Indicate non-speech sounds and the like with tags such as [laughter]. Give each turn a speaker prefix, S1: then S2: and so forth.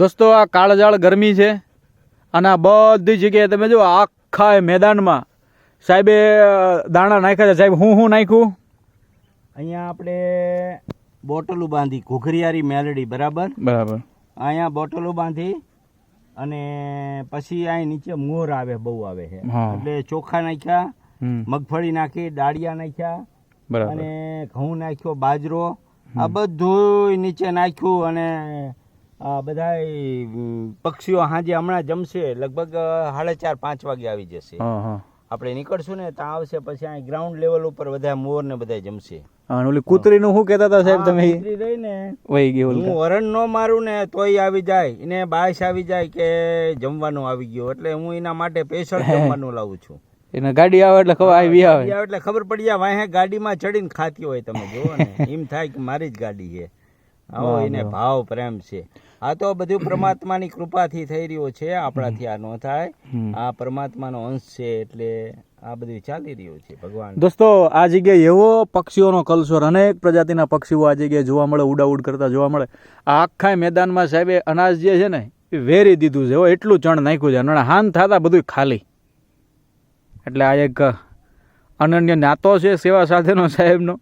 S1: દોસ્તો આ કાળજાળ ગરમી છે અને આ બધી જગ્યાએ તમે જો આખા મેદાનમાં. સાહેબે દાણા નાખ્યા છે. સાહેબ હું હું નાખ્યું?
S2: અહીંયા આપણે બોટલો બાંધી ઘૂઘરિયારી મેલડી બરાબર?
S1: બરાબર.
S2: અહીંયા બોટલો બાંધી અને પછી અહીં નીચે મોર આવે બહુ આવે છે. એટલે ચોખા નાખ્યા મગફળી નાખી દાળિયા નાખ્યા અને ઘઉં નાખ્યો બાજરો. આ બધું નીચે નાખ્યું અને આ બધા પક્ષીઓ હાજે હમણાં જમશે લગભગ સાડા ચાર પાંચ વાગે આવી જશે. આપણે નીકળશું ને ત્યાં આવશે પછી અહીં ગ્રાઉન્ડ લેવલ ઉપર બધા મોર ને બધા જમશે.
S1: ઓલી અને નું શું કેતા હતા સાહેબ તમે?
S2: કૂતરી રહી ને
S1: વહી ગઈ
S2: હું વરણ ન મારું ને તોય આવી જાય એને બાયસ આવી જાય કે જમવાનું આવી ગયું એટલે હું એના માટે સ્પેશિયલ જમવાનું લાવું છું.
S1: એને ગાડી આવે એટલે ખબર આવી આવે.
S2: એટલે ખબર પડી જાય વાહે ગાડીમાં ચડીને ખાતી હોય તમે જુઓ ને એમ થાય કે મારી જ ગાડી છે. આવો એને ભાવ પ્રેમ છે. આ તો બધું [clears throat] પરમાત્માની કૃપાથી થઈ રહ્યું છે આપણાથી આ ન થાય. આ પરમાત્માનો અંશ છે એટલે આ બધું ચાલી રહ્યું છે ભગવાન.
S1: દોસ્તો આ જગ્યાએ એવો પક્ષીઓનો કલસોર અનેક પ્રજાતિના પક્ષીઓ આ જગ્યાએ જોવા મળે ઉડાઉડ કરતા જોવા મળે. આ આખા મેદાનમાં સાહેબે અનાજ જે છે ને એ વેરી દીધું છે એટલું ચણ નાખ્યું છે. અને હાન થતા બધું ખાલી. એટલે આ એક અનન્ય નાતો છે સેવા સાથેનો સાહેબનો.